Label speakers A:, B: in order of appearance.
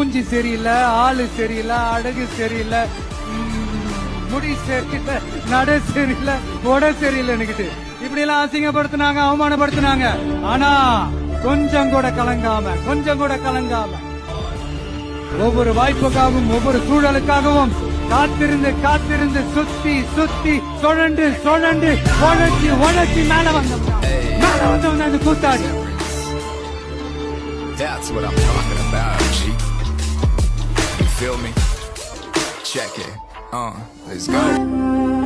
A: மூஞ்சி சரியில்லை ஆளு சரியில்லை அடகு சரியில்லை முடி சரியில்லை நட சரியில்லை உட சரியில்லைன்னுக்கிட்டு இப்படி எல்லாம் அசிங்கப்படுத்தினாங்க அவமானப்படுத்தினாங்க. ஆனா கொஞ்சம் கூட கலங்காம கொஞ்சம் கூட கலங்காம ஒவ்வொரு வாய்ப்புக்காகவும் ஒவ்வொரு சூழலுக்காகவும் காத்திருந்து காத்திருந்து சுத்தி சுத்தி சுழண்டு சுழண்டு உழைச்சி உழைச்சி மேல வந்தோம். மேல வந்தவங்க அந்த கூத்தாடி.
B: That's what I'm talking about, G. Feel me? Check it. Uh, let's go.